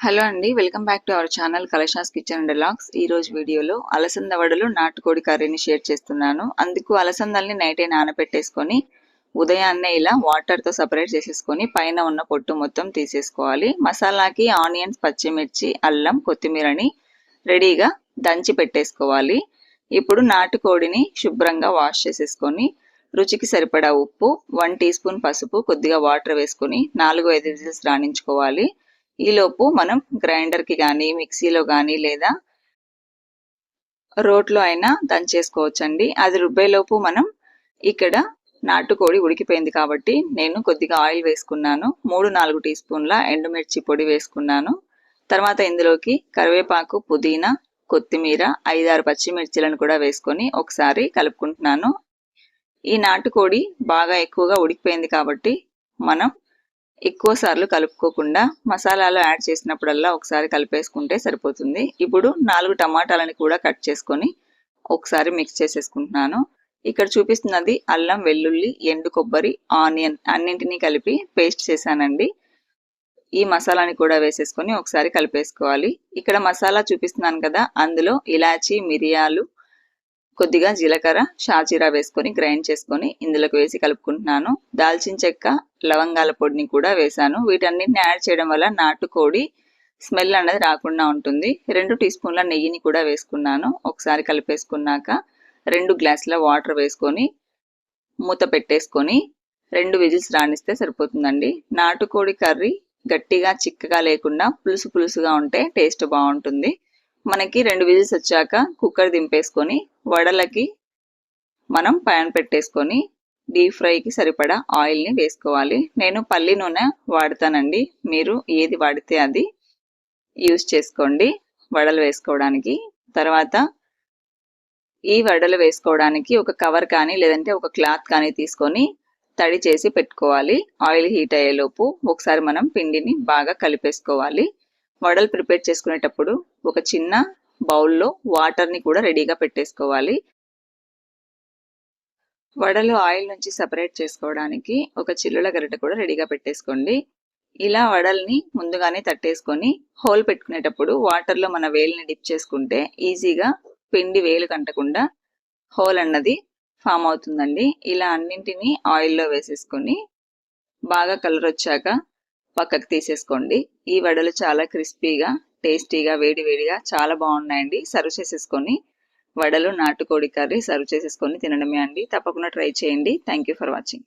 Hello అండి welcome back to our channel collections kitchen and locks ఈ రోజు వీడియోలో అలసంద వడలు నాటుకోడి కర్రీని షేర్ చేస్తున్నాను. అందుకు అలసందల్ని నైటే నానబెట్టేసుకొని ఉదయాన్నే ఇలా వాటర్తో సపరేట్ చేసేసుకొని పైన ఉన్న పొట్టు మొత్తం తీసేసుకోవాలి. మసాలాకి ఆనియన్స్ పచ్చిమిర్చి అల్లం కొత్తిమీరని రెడీగా దంచి పెట్టేసుకోవాలి. ఇప్పుడు నాటుకోడిని శుభ్రంగా వాష్ చేసేసుకొని రుచికి సరిపడా ఉప్పు వన్ టీ స్పూన్ పసుపు కొద్దిగా వాటర్ వేసుకొని నాలుగు ఐదు విజిల్స్ రాణించుకోవాలి. ఈలోపు మనం గ్రైండర్కి కానీ మిక్సీలో కానీ లేదా రోట్లో అయినా దంచేసుకోవచ్చండి. అది రుబ్బేలోపు మనం ఇక్కడ నాటుకోడి ఉడికిపోయింది కాబట్టి నేను కొద్దిగా ఆయిల్ వేసుకున్నాను. మూడు నాలుగు టీ స్పూన్ల ఎండుమిర్చి పొడి వేసుకున్నాను. తర్వాత ఇందులోకి కరివేపాకు పుదీనా కొత్తిమీర ఐదారు పచ్చిమిర్చిలను కూడా వేసుకొని ఒకసారి కలుపుకుంటున్నాను. ఈ నాటుకోడి బాగా ఎక్కువగా ఉడికిపోయింది కాబట్టి మనం ఎక్కువ సార్లు కలుపుకోకుండా మసాలాలు యాడ్ చేసినప్పుడల్లా ఒకసారి కలిపేసుకుంటే సరిపోతుంది. ఇప్పుడు నాలుగు టమాటాలని కూడా కట్ చేసుకొని ఒకసారి మిక్స్ చేసేసుకుంటున్నాను. ఇక్కడ చూపిస్తున్నది అల్లం వెల్లుల్లి ఎండు కొబ్బరి ఆనియన్ అన్నింటినీ కలిపి పేస్ట్ చేశానండి. ఈ మసాలాని కూడా వేసేసుకొని ఒకసారి కలిపేసుకోవాలి. ఇక్కడ మసాలా చూపిస్తున్నాను కదా అందులో ఇలాచి మిరియాలు కొద్దిగా జీలకర్ర షాజీరా వేసుకొని గ్రైండ్ చేసుకొని ఇందులోకి వేసి కలుపుకుంటున్నాను. దాల్చిన చెక్క లవంగాల పొడిని కూడా వేశాను వీటన్నిటిని యాడ్ చేయడం వల్ల నాటుకోడి స్మెల్ అనేది రాకుండా ఉంటుంది. రెండు టీ స్పూన్ల నెయ్యిని కూడా వేసుకున్నాను. ఒకసారి కలిపేసుకున్నాక రెండు గ్లాసుల వాటర్ వేసుకొని మూత పెట్టేసుకొని రెండు విజిల్స్ రాణిస్తే సరిపోతుందండి. నాటుకోడి కర్రీ గట్టిగా చిక్కగా లేకుండా పులుసు పులుసుగా ఉంటే టేస్ట్ బాగుంటుంది. మనకి రెండు విజిల్స్ వచ్చాక కుక్కర్ దింపేసుకొని వడలకి మనం ప్యాన్ పెట్టేసుకొని డీప్ ఫ్రైకి సరిపడా ఆయిల్ని వేసుకోవాలి. నేను పల్లి నూనె వాడతానండి. మీరు ఏది వాడితే అది యూజ్ చేసుకోండి వడలు వేసుకోవడానికి. తర్వాత ఈ వడలు వేసుకోవడానికి ఒక కవర్ కానీ లేదంటే ఒక క్లాత్ కానీ తీసుకొని తడి చేసి పెట్టుకోవాలి. ఆయిల్ హీట్ అయ్యేలోపు ఒకసారి మనం పిండిని బాగా కలిపేసుకోవాలి. వడలు ప్రిపేర్ చేసుకునేటప్పుడు ఒక చిన్న బౌల్లో వాటర్ని కూడా రెడీగా పెట్టేసుకోవాలి. వడలు ఆయిల్ నుంచి సపరేట్ చేసుకోవడానికి ఒక చిల్లుల గరిట కూడా రెడీగా పెట్టేసుకోండి. ఇలా వడల్ని ముందుగానే తట్టేసుకొని హోల్ పెట్టుకునేటప్పుడు వాటర్లో మన వేలిని డిప్ చేసుకుంటే ఈజీగా పిండి వేలు కంటకుండా హోల్ అన్నది ఫామ్ అవుతుందండి. ఇలా అన్నింటినీ ఆయిల్లో వేసేసుకొని బాగా కలర్ వచ్చాక పక్కకు తీసేసుకోండి. ఈ వడలు చాలా క్రిస్పీగా టేస్టీగా వేడి వేడిగా చాలా బాగున్నాయండి. సర్వ్ చేసేసుకొని వడలు నాటుకోడి కర్రీ సర్వ్ చేసేసుకొని తినడమే అండి. తప్పకుండా ట్రై చేయండి. Thank for watching